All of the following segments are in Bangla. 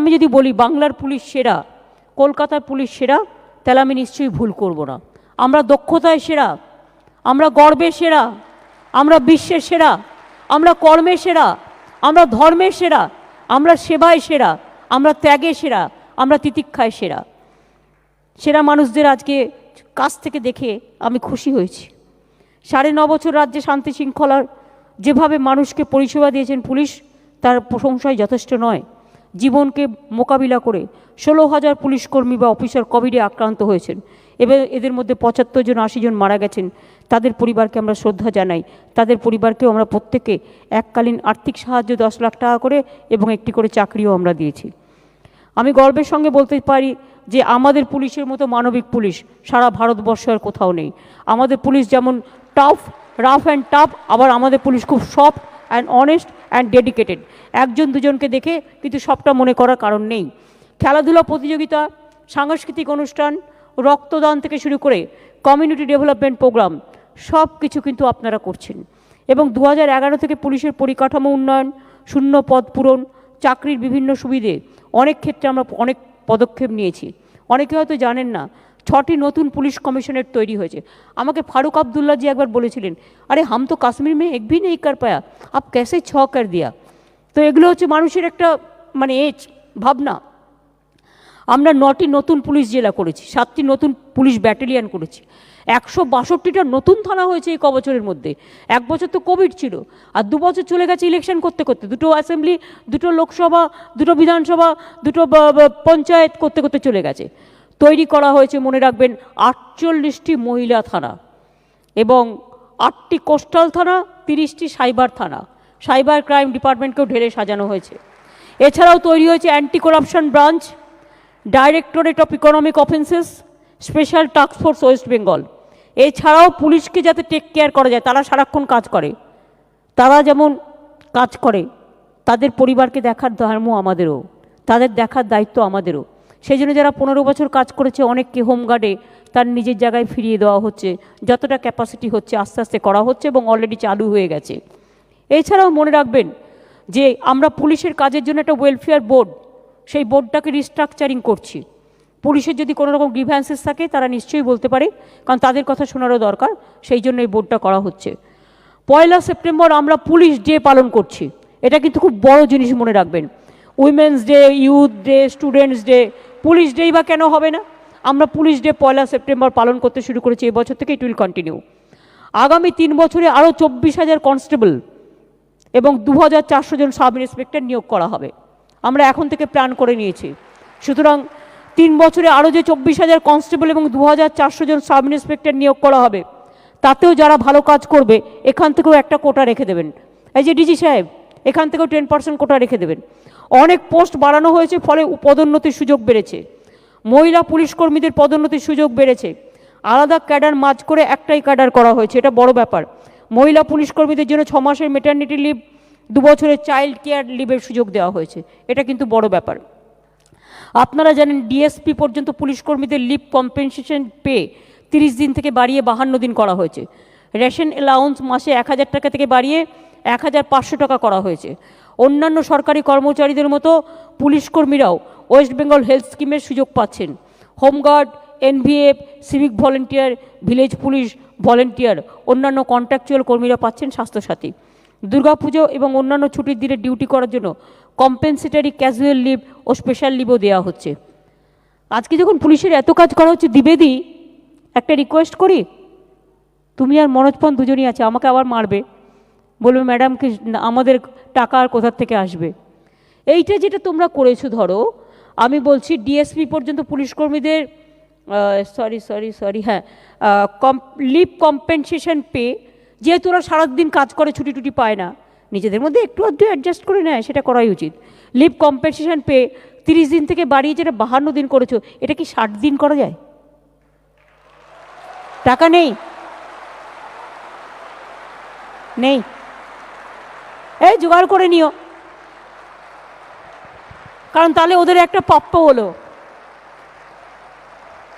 আমি যদি বলি বাংলার পুলিশ সেরা, কলকাতার পুলিশ সেরা, তাহলে আমি নিশ্চয়ই ভুল করব না। আমরা দক্ষতায় সেরা, আমরা গর্বে সেরা, আমরা বিশ্বের সেরা, আমরা কর্মে সেরা, আমরা ধর্মের সেরা, আমরা সেবায় সেরা, আমরা ত্যাগে সেরা, আমরা তিতিক্ষায় সেরা। সেরা মানুষদের আজকে কাছ থেকে দেখে আমি খুশি হয়েছি। সাড়ে ন বছর রাজ্যে শান্তি শৃঙ্খলার যেভাবে মানুষকে পরিষেবা দিয়েছেন পুলিশ, তার প্রশংসায় যথেষ্ট নয়। জীবনকে মোকাবিলা করে ষোলো হাজার পুলিশ কর্মী বা অফিসার কোভিডে আক্রান্ত হয়েছেন। এবার এদের মধ্যে পঁচাত্তর জন, আশি জন মারা গেছেন। তাদের পরিবারকে আমরা শ্রদ্ধা জানাই। তাদের পরিবারকেও আমরা প্রত্যেকে এককালীন আর্থিক সাহায্য দশ লাখ টাকা করে এবং একটি করে চাকরিও আমরা দিয়েছি। আমি গর্বের সঙ্গে বলতে পারি যে আমাদের পুলিশের মতো মানবিক পুলিশ সারা ভারতবর্ষ আর কোথাও নেই। আমাদের পুলিশ যেমন টাফ রাফ অ্যান্ড টাফ আবার আমাদের পুলিশ খুব soft and honest and dedicated একজন দুজনকে দেখে কিন্তু সবটা মনে করার কারণ নেই। খেলাধুলা প্রতিযোগিতা, সাংস্কৃতিক অনুষ্ঠান, রক্তদান থেকে শুরু করে কমিউনিটি ডেভেলপমেন্ট প্রোগ্রাম সব কিছু কিন্তু আপনারা করছেন। এবং দু থেকে পুলিশের পরিকাঠামো উন্নয়ন, শূন্য পদ পূরণ, চাকরির বিভিন্ন সুবিধে, অনেক ক্ষেত্রে আমরা অনেক পদক্ষেপ নিয়েছি। অনেকে হয়তো জানেন না ছটি নতুন পুলিশ কমিশনের তৈরি হয়েছে। আমাকে ফারুক আবদুল্লাহ জি একবার বলেছিলেন, আরে, হাম তো কাশ্মীর মে এক ভি নেই কর পায়া। আপ ক্যাসে ছ কর দিয়া? তো এগুলো হচ্ছে মানুষের একটা মানে এজ, ভাবনা। আমরা নটি নতুন পুলিশ জেলা করেছি, সাতটি নতুন পুলিশ ব্যাটালিয়ান করেছি। একশো বাষট্টিটা নতুন থানা হয়েছে এই ক বছরের মধ্যে। এক বছর তো কোভিড ছিল, আর দু বছর চলে গেছে ইলেকশন করতে করতে। দুটো অ্যাসেম্বলি, দুটো লোকসভা, দুটো বিধানসভা, দুটো পঞ্চায়েত করতে করতে চলে গেছে। তৈরি করা হয়েছে, মনে রাখবেন, আটচল্লিশটি মহিলা থানা এবং আটটি কোস্টাল থানা, তিরিশটি সাইবার থানা। সাইবার ক্রাইম ডিপার্টমেন্টকেও ঢেলে সাজানো হয়েছে। এছাড়াও তৈরি হয়েছে anti corruption branch, directorate of economic offences, special task force West Bengal. এছাড়াও পুলিশকে যাতে টেক কেয়ার করা যায়, তারা সারাক্ষণ কাজ করে। তারা যেমন কাজ করে, তাদের পরিবারকে দেখার ধর্ম আমাদেরও, তাদের দেখার দায়িত্ব আমাদেরও। সেই জন্য যারা পনেরো বছর কাজ করেছে, অনেককে হোমগার্ডে তার নিজের জায়গায় ফিরিয়ে দেওয়া হচ্ছে। যতটা ক্যাপাসিটি হচ্ছে, আস্তে আস্তে করা হচ্ছে এবং অলরেডি চালু হয়ে গেছে। এছাড়াও মনে রাখবেন যে আমরা পুলিশের কাজের জন্য একটা ওয়েলফেয়ার বোর্ড সেই বোর্ডটাকে রিস্ট্রাকচারিং করছি। পুলিশের যদি কোনো রকম গ্রিভ্যান্সেস থাকে, তারা নিশ্চয়ই বলতে পারে, কারণ তাদের কথা শোনারও দরকার, সেই জন্য এই বোর্ডটা করা হচ্ছে। পয়লা সেপ্টেম্বর আমরা পুলিশ ডে পালন করছি। এটা কিন্তু খুব বড় জিনিস মনে রাখবেন। Women's day youth day students day police ডেই বা কেন হবে না? আমরা পুলিশ ডে পয়লা সেপ্টেম্বর পালন করতে শুরু করেছি এবছর থেকে ইট উইল কন্টিনিউ আগামী তিন বছরে আরও চব্বিশ হাজার কনস্টেবল এবং দু হাজার চারশো জন সাব ইন্সপেক্টর নিয়োগ করা হবে। আমরা এখন থেকে প্ল্যান করে নিয়েছি। সুতরাং তিন বছরে আরও যে চব্বিশ হাজার কনস্টেবল এবং দু হাজার চারশো জন সাব ইন্সপেক্টর নিয়োগ করা হবে, তাতেও যারা ভালো কাজ করবে, এখান থেকেও একটা কোটা রেখে দেবেন। এই যে ডিজি সাহেব, এখান থেকেও টেন পার্সেন্ট কোটা রেখে দেবেন। অনেক পোস্ট বাড়ানো হয়েছে, ফলে পদোন্নতির সুযোগ বেড়েছে। মহিলা পুলিশ কর্মীদের পদোন্নতির সুযোগ বেড়েছে। আলাদা ক্যাডার মাঝ করে একটাই ক্যাডার করা হয়েছে, এটা বড় ব্যাপার। মহিলা পুলিশ কর্মীদের জন্য ছ মাসের মেটার্নিটি লিভ দু বছরের চাইল্ড কেয়ার লিভের সুযোগ দেওয়া হয়েছে, এটা কিন্তু বড় ব্যাপার। আপনারা জানেন ডিএসপি পর্যন্ত পুলিশ কর্মীদের লিভ কম্পেনসেশন পে তিরিশ দিন থেকে বাড়িয়ে বাহান্ন দিন করা হয়েছে। রেশন অ্যালাউন্স মাসে এক হাজার টাকা থেকে বাড়িয়ে এক হাজার পাঁচশো টাকা করা হয়েছে। অন্যান্য সরকারি কর্মচারীদের মতো পুলিশ কর্মীরাও ওয়েস্ট বেঙ্গল হেলথ স্কিমের সুযোগ পাচ্ছেন। Home guard, NVF, civic volunteer, village police, volunteer, অন্যান্য কন্ট্রাকচুয়াল কর্মীরা পাচ্ছেন স্বাস্থ্যসাথী। দুর্গাপুজো এবং অন্যান্য ছুটির দিনে ডিউটি করার জন্য কম্পেনসেটারি ক্যাজুয়াল লিভ ও স্পেশাল লিভও দেওয়া হচ্ছে। আজকে যখন পুলিশের এত কাজ করা হচ্ছে, দ্বিবেদী, একটা রিকোয়েস্ট করি? তুমি আর মনোজ পান দুজনই আছে, আমাকে আবার মারবে। বলবে ম্যাডাম ম্যাডামকে আমাদের টাকা আর কোথার থেকে আসবে? এইটা যেটা তোমরা করেছ ধরো, আমি বলছি ডিএসপি পর্যন্ত পুলিশ কর্মীদের সরি সরি সরি হ্যাঁ কম লিভ কম্পেনসেশন পে যেহেতু ওরা সারাদিন কাজ করে, ছুটি টুটি পায় না, নিজেদের মধ্যে একটু আধটু অ্যাডজাস্ট করে নেয়, সেটা করাই উচিত। লিভ কম্পেনসেশন পে তিরিশ দিন থেকে বাড়িয়ে যেটা বাহান্ন দিন করেছ, এটা কি ষাট দিন করা যায়? টাকা নেই? নেই। এই, জোগাড় করে নিও। কারণ তাহলে ওদের একটা প্রাপ্য হলো।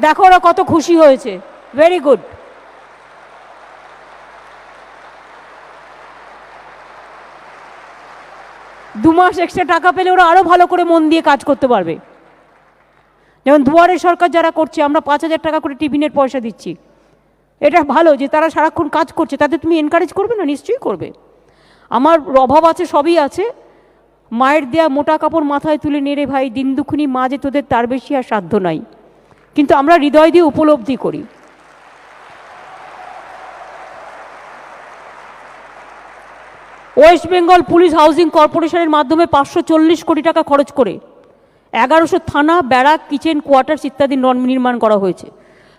দেখো ওরা কত খুশি হয়েছে। ভেরি গুড দু মাস এক্সট্রা টাকা পেলে ওরা আরও ভালো করে মন দিয়ে কাজ করতে পারবে। যেমন দুয়ারে সরকার যারা করছে, আমরা পাঁচ হাজার টাকা করে টিফিনের পয়সা দিচ্ছি। এটা ভালো যে তারা সারাক্ষণ কাজ করছে তাদের তুমি এনকারেজ করবে না? নিশ্চয়ই করবে। আমার অভাব আছে, সবই আছে। মায়ের দেয়া মোটা কাপড় মাথায় তুলে নেড়ে ভাই, দিন দুখুনি মা যে তোদের তার বেশি আর সাধ্য নাই। কিন্তু আমরা হৃদয় দিয়ে উপলব্ধি করি। ওয়েস্ট বেঙ্গল পুলিশ হাউজিং কর্পোরেশনের মাধ্যমে পাঁচশো চল্লিশ কোটি টাকা খরচ করে এগারোশো থানা, ব্যারাক, কিচেন, কোয়ার্টার্স ইত্যাদি নির্মাণ করা হয়েছে।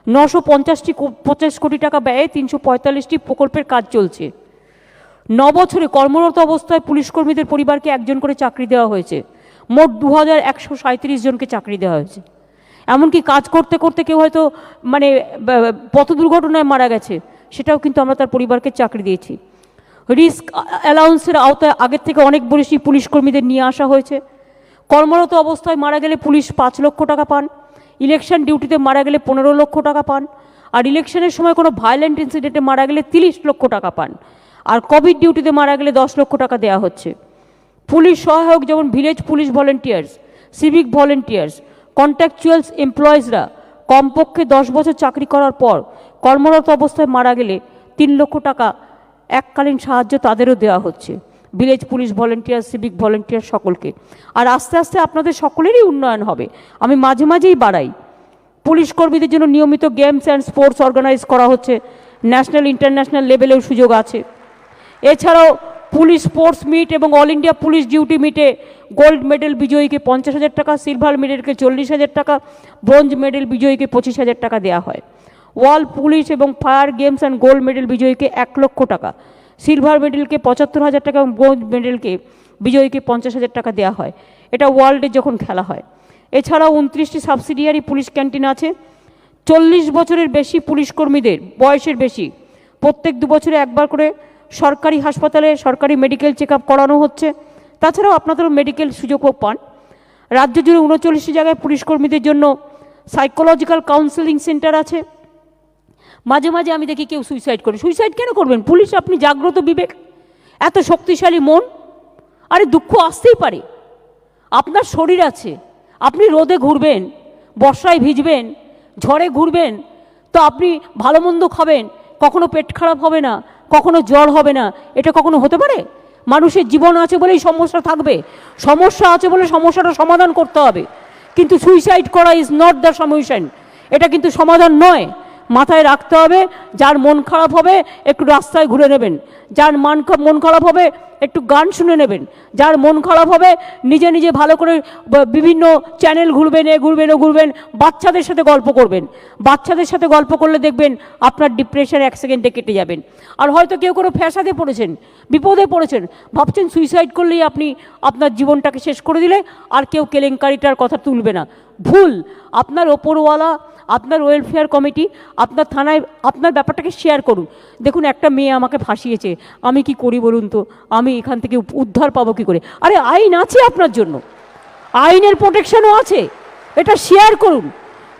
নশো পঞ্চাশটি পঞ্চাশ কোটি টাকা ব্যয়ে তিনশো পঁয়তাল্লিশটি প্রকল্পের কাজ চলছে। ন বছরে কর্মরত অবস্থায় পুলিশ কর্মীদের পরিবারকে একজন করে চাকরি দেওয়া হয়েছে। মোট দু হাজার একশো সাঁত্রিশ জনকে চাকরি দেওয়া হয়েছে। এমনকি কাজ করতে করতে কেউ হয়তো মানে পথ দুর্ঘটনায় মারা গেছে, সেটাও কিন্তু আমরা তার পরিবারকে চাকরি দিয়েছি। রিস্ক অ্যালাউন্সের আওতায় আগের থেকে অনেক বেশি পুলিশ কর্মীদের নিয়ে আসা হয়েছে। কর্মরত অবস্থায় মারা গেলে পুলিশ পাঁচ লক্ষ টাকা পান, ইলেকশন ডিউটিতে মারা গেলে পনেরো লক্ষ টাকা পান, আর ইলেকশনের সময় কোনো ভায়োলেন্ট ইনসিডেন্টে মারা গেলে তিরিশ লক্ষ টাকা পান। আর কোভিড ডিউটিতে মারা গেলে দশ লক্ষ টাকা দেওয়া হচ্ছে। পুলিশ সহায়ক যেমন village police volunteers civic volunteers contractuals এমপ্লয়িজরা কমপক্ষে দশ বছর চাকরি করার পর কর্মরত অবস্থায় মারা গেলে তিন লক্ষ টাকা এককালীন সাহায্য তাদেরও দেওয়া হচ্ছে। Village police volunteer civic volunteer সকলকে। আর আস্তে আস্তে আপনাদের সকলেরই উন্নয়ন হবে। আমি মাঝে মাঝেই বাড়াই। পুলিশ কর্মীদের জন্য নিয়মিত গেমস অ্যান্ড স্পোর্টস অর্গানাইজ করা হচ্ছে। ন্যাশনাল ইন্টারন্যাশনাল লেভেলেও সুযোগ আছে। এছাড়াও পুলিশ স্পোর্টস মিট এবং অল ইন্ডিয়া পুলিশ ডিউটি মিটে গোল্ড মেডেল বিজয়ীকে পঞ্চাশ হাজার টাকা, সিলভার মেডেলকে চল্লিশ হাজার টাকা, ব্রোঞ্জ মেডেল বিজয়ীকে পঁচিশ হাজার টাকা দেওয়া হয়। ওয়ার্ল্ড পুলিশ এবং fire games and gold medal বিজয়ীকে এক লক্ষ টাকা, সিলভার মেডেলকে পঁচাত্তর হাজার টাকা এবং ব্রোঞ্জ মেডেলকে বিজয়ীকে পঞ্চাশ হাজার টাকা দেওয়া হয়। এটা ওয়ার্ল্ডে যখন খেলা হয়। এছাড়াও উনত্রিশটি সাবসিডিয়ারি পুলিশ ক্যান্টিন আছে। চল্লিশ বছরের বেশি পুলিশ কর্মীদের বয়সের বেশি। প্রত্যেক দু বছরে একবার করে সরকারি হাসপাতালে সরকারি মেডিকেল চেক করানো হচ্ছে। তাছাড়াও আপনাদেরও মেডিকেল সুযোগও পান। রাজ্য জুড়ে উনচল্লিশটি জায়গায় পুলিশকর্মীদের জন্য সাইকোলজিক্যাল কাউন্সেলিং সেন্টার আছে। মাঝে মাঝে আমি দেখি কেউ সুইসাইড করে। সুইসাইড কেন করবেন? পুলিশ আপনি জাগ্রত বিবেক। এত শক্তিশালী মন। আরে দুঃখ আসতেই পারে। আপনার শরীর আছে। আপনি রোদে ঘুরবেন, বর্ষায় ভিজবেন, ঝড়ে ঘুরবেন, তো আপনি ভালো মন্দ খাবেন, কখনো পেট খারাপ হবে না। কখনো জল হবে না, এটা কখনো হতে পারে? মানুষের জীবন আছে বলেই সমস্যা থাকবে। সমস্যা আছে বলে সমস্যাটা সমাধান করতে হবে। কিন্তু সুইসাইড করা ইজ নট দ্য সলিউশন এটা কিন্তু সমাধান নয়। মাথায় রাখতে হবে, যার মন খারাপ হবে, একটু রাস্তায় ঘুরে নেবেন। যার মান মন খারাপ হবে, একটু গান শুনে নেবেন। যার মন খারাপ হবে, নিজে নিজে ভালো করে বিভিন্ন চ্যানেল ঘুরবেন, এ ঘুরবেন, ও ঘুরবেন, বাচ্চাদের সাথে গল্প করবেন। বাচ্চাদের সাথে গল্প করলে দেখবেন আপনার ডিপ্রেশন এক সেকেন্ডে কেটে যাবেন। আর হয়তো কেউ কোনো ফ্যাসাদে পড়েছেন, বিপদে পড়েছেন, ভাবছেন সুইসাইড করলেই আপনি আপনার জীবনটাকে শেষ করে দিলে আর কেউ কেলেঙ্কারিটার কথা তুলবে না। ভুল। আপনার ওপরওয়ালা, আপনার ওয়েলফেয়ার কমিটি আপনার থানায় আপনার ব্যাপারটাকে শেয়ার করুন। দেখুন, একটা মেয়ে আমাকে ফাঁসিয়েছে। আমি কি করি বলুন তো? আমি এখান থেকে উদ্ধার পাবো কি করে? আরে, আইন আছে আপনার জন্য। আইনের প্রোটেকশনও আছে। এটা শেয়ার করুন।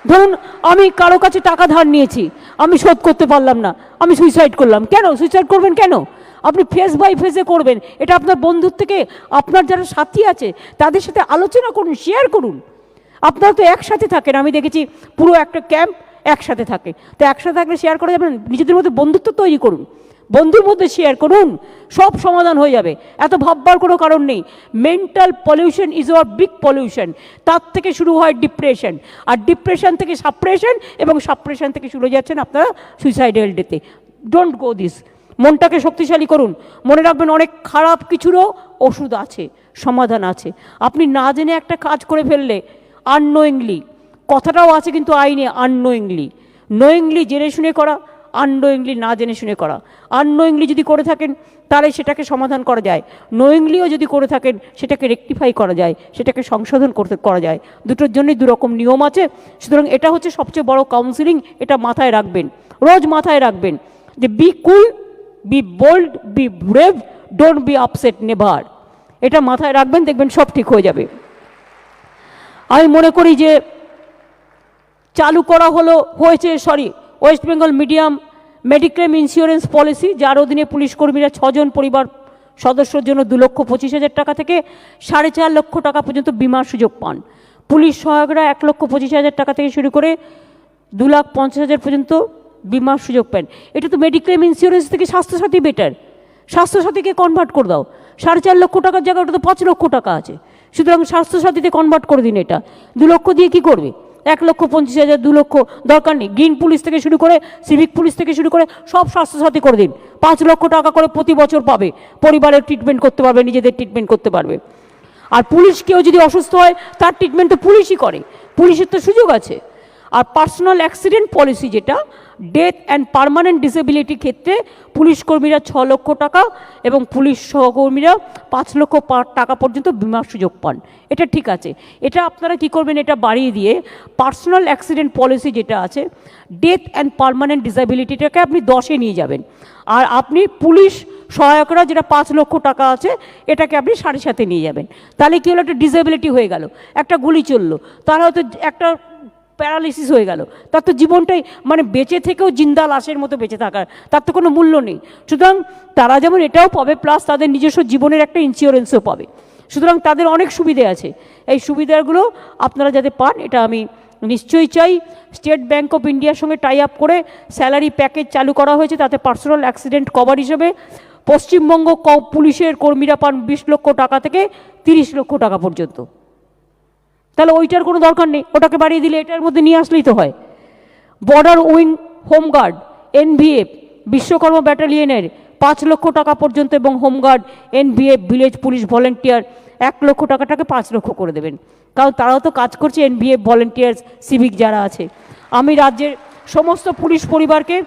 ধরুন, আমি কারও কাছে টাকা ধার নিয়েছি। আমি শোধ করতে পারলাম না। আমি সুইসাইড করলাম। কেন? সুইসাইড করবেন কেন? আপনি ফেস বাই ফেসে করবেন। এটা আপনার বন্ধুর থেকে আপনার যারা সাথী আছে, তাদের সাথে আলোচনা করুন শেয়ার করুন। আপনারা তো একসাথে থাকেন, আমি দেখেছি পুরো একটা ক্যাম্প একসাথে থাকে। তো একসাথে থাকলে শেয়ার করা যাবে নিজেদের মধ্যে বন্ধুত্ব তৈরি করুন। বন্ধুর মধ্যে শেয়ার করুন, সব সমাধান হয়ে যাবে। এত ভাববার কোনো কারণ নেই। Mental pollution is war big pollution তার থেকে শুরু হয় ডিপ্রেশন আর ডিপ্রেশন থেকে সাপ্রেশন এবং সাপ্রেশন থেকে শুরু হয়ে যাচ্ছেন আপনারা সুইসাইডাল ডেতে ডোন্ট গো দিস মনটাকে শক্তিশালী করুন। মনে রাখবেন অনেক খারাপ কিছুরও ওষুধ আছে, সমাধান আছে। আপনি না জেনে একটা কাজ করে ফেললে আননোয়িংলি কথাটাও আছে কিন্তু আইনে আননোয়িংলি নোয়িংলি জেনে শুনে করা আননোয়িংলি না জেনে শুনে করা। আননোয়িংলি যদি করে থাকেন, তাহলে সেটাকে সমাধান করা যায়। নোয়িংলিও যদি করে থাকেন, সেটাকে রেকটিফাই করা যায়, সেটাকে সংশোধন করতে, করা যায়। দুটোর জন্যই দুরকম নিয়ম আছে। সুতরাং এটা হচ্ছে সবচেয়ে বড় কাউন্সিলিং এটা মাথায় রাখবেন। রোজ মাথায় রাখবেন যে be cool be bold be brave don't be upset never এটা মাথায় রাখবেন, দেখবেন সব ঠিক হয়ে যাবে। আমি মনে করি যে চালু করা হলো, হয়েছে sorry West Bengal medium mediclaim insurance policy যার অধীনে পুলিশ কর্মীরা ছজন পরিবার সদস্যর জন্য দু লক্ষ পঁচিশ হাজার টাকা থেকে সাড়ে চার লক্ষ টাকা পর্যন্ত বিমার সুযোগ পান। পুলিশ সহায়করা এক লক্ষ পঁচিশ হাজার টাকা থেকে শুরু করে দু লাখ পঞ্চাশ হাজার পর্যন্ত বিমার সুযোগ পান। এটা তো মেডিক্লেম ইন্স্যুরেন্স থেকে স্বাস্থ্যসাথী বেটার স্বাস্থ্যসাথীকে কনভার্ট করে দাও। সাড়ে চার লক্ষ টাকার জায়গায় ওটা তো পাঁচ লক্ষ টাকা আছে। সুতরাং স্বাস্থ্যসাথীতে কনভার্ট করে দিন এটা। দু লক্ষ দিয়ে কি করবে? এক লক্ষ পঞ্চাশ হাজার, দু লক্ষ দরকার নেই। গ্রিন পুলিশ থেকে শুরু করে সিভিক পুলিশ থেকে শুরু করে, সব স্বাস্থ্যসাথী করে দিন। পাঁচ লক্ষ টাকা করে প্রতি বছর পাবে। পরিবারের ট্রিটমেন্ট করতে পারবে, নিজেদের ট্রিটমেন্ট করতে পারবে। আর পুলিশ কেউ যদি অসুস্থ হয়, তার ট্রিটমেন্ট তো পুলিশই করে। পুলিশের তো সুযোগ আছে। আর পার্সোনাল অ্যাক্সিডেন্ট পলিসি যেটা ডেথ অ্যান্ড পারমানেন্ট ডিসেবিলিটি ক্ষেত্রে পুলিশ কর্মীরা ছ লক্ষ টাকা এবং পুলিশ সহকর্মীরা পাঁচ লক্ষ টাকা পর্যন্ত বিমার সুযোগ পান। এটা ঠিক আছে। এটা আপনারা কি করবেন? এটা বাড়িয়ে দিয়ে পার্সোনাল অ্যাক্সিডেন্ট পলিসি যেটা আছে ডেথ অ্যান্ড পারমানেন্ট ডিসেবিলিটিটাকে আপনি দশে নিয়ে যাবেন। আর আপনি পুলিশ সহায়করা যেটা পাঁচ লক্ষ টাকা আছে, এটাকে আপনি সাড়ে সাথে নিয়ে যাবেন। তাহলে কি হলো? একটা ডিসেবিলিটি হয়ে গেল। একটা গুলি চলল। তার হয়তো একটা প্যারালিসিস হয়ে গেল। তার তো জীবনটাই মানে বেঁচে থেকেও জিন্দা লাশের মতো বেঁচে থাকার, তার তো কোনো মূল্য নেই। সুতরাং তারা যেমন এটাও পাবে প্লাস তাদের নিজস্ব জীবনের একটা ইন্স্যুরেন্সও পাবে। সুতরাং তাদের অনেক সুবিধে আছে। এই সুবিধাগুলো আপনারা যাতে পান, এটা আমি নিশ্চয়ই চাই। স্টেট ব্যাঙ্ক অফ ইন্ডিয়ার সঙ্গে টাই আপ করে স্যালারি প্যাকেজ চালু করা হয়েছে, তাতে পার্সোনাল অ্যাক্সিডেন্ট কভার হিসেবে। পশ্চিমবঙ্গ পুলিশের কর্মীরা পান বিশ লক্ষ টাকা থেকে তিরিশ লক্ষ টাকা পর্যন্ত। তাহলে ওইটার কোনো দরকার নেই, ওটাকে বাড়িয়ে দিলে এটার মধ্যে নিয়ে আসলেই তো হয়। Border wing home guard NVF Vishwakarma ব্যাটালিয়নের পাঁচ লক্ষ টাকা পর্যন্ত এবং home guard NVF village police volunteer এক লক্ষ টাকাটাকে পাঁচ লক্ষ করে দেবেন। কারণ তারাও তো কাজ করছে এনভিএফ ভলেন্টিয়ার্স সিভিক যারা আছে। আমি রাজ্যের সমস্ত পুলিশ পরিবারকে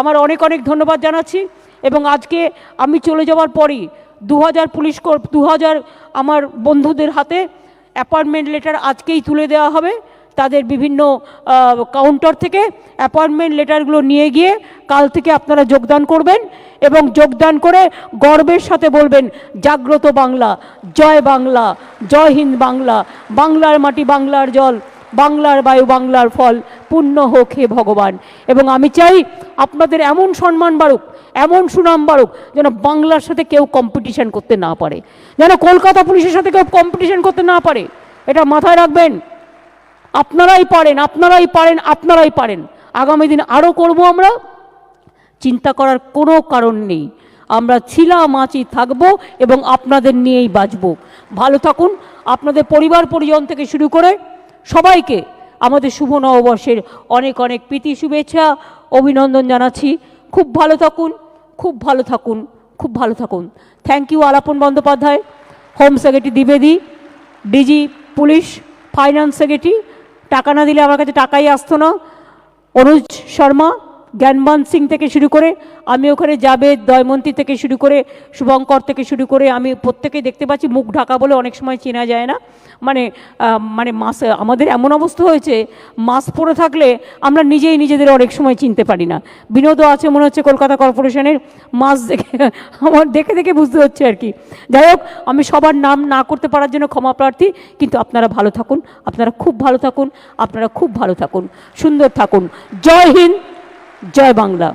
আমার অনেক অনেক ধন্যবাদ জানাচ্ছি এবং আজকে আমি চলে যাওয়ার পরই দু হাজার পুলিশ দু হাজার আমার বন্ধুদের হাতে অ্যাপয়েন্টমেন্ট লেটার আজকেই তুলে দেওয়া হবে। তাদের বিভিন্ন কাউন্টার থেকে অ্যাপয়েন্টমেন্ট লেটারগুলো নিয়ে গিয়ে কাল থেকে আপনারা যোগদান করবেন এবং যোগদান করে গর্বের সাথে বলবেন, জাগ্রত বাংলা, জয় বাংলা, জয় হিন্দ বাংলা, বাংলার মাটি বাংলার জল। বাংলার বায়ু, বাংলার ফল পুণ্য হোক হে ভগবান। এবং আমি চাই আপনাদের এমন সম্মান বাড়ুক, এমন সুনাম বাড়ুক, যেন বাংলার সাথে কেউ কম্পিটিশন করতে না পারে। যেন কলকাতা পুলিশের সাথে কেউ কম্পিটিশন করতে না পারে। এটা মাথায় রাখবেন। আপনারাই পারেন আপনারাই পারেন আপনারাই পারেন। আগামী দিন আরও করব আমরা। চিন্তা করার কোনো কারণ নেই। আমরা ছিলাম আছি থাকব এবং আপনাদের নিয়েই বাঁচব। ভালো থাকুন। আপনাদের পরিবার পরিজন থেকে শুরু করে সবাইকে আমাদের শুভ নববর্ষের অনেক অনেক প্রীতি, শুভেচ্ছা, অভিনন্দন জানাচ্ছি। খুব ভালো থাকুন, খুব ভালো থাকুন, খুব ভালো থাকুন। Thank you Alapan Bandyopadhyay home secretary দ্বিবেদী DG police finance secretary টাকা না দিলে আমার কাছে টাকাই আসতো না। অনুজ শর্মা জ্ঞানবান সিং থেকে শুরু করে, আমি ওখানে যাবে, দয়মন্তী থেকে শুরু করে, শুভঙ্কর থেকে শুরু করে, আমি প্রত্যেকেই দেখতে পাচ্ছি, মুখ ঢাকা বলে অনেক সময় চেনা যায় না। মানে মানে মাস আমাদের এমন অবস্থা হয়েছে মাস্ক পরে থাকলে আমরা নিজেই নিজেদের অনেক সময় চিনতে পারি না। বিনোদও আছে মনে হচ্ছে কলকাতা কর্পোরেশনের মাস্ক দেখে, আমার দেখে দেখে বুঝতে হচ্ছে আর কি। যাই হোক, আমি সবার নাম না করতে পারার জন্য ক্ষমা প্রার্থী, কিন্তু আপনারা ভালো থাকুন, আপনারা খুব ভালো থাকুন, আপনারা খুব ভালো থাকুন, সুন্দর থাকুন। জয় হিন্দ! জয় বাংলা।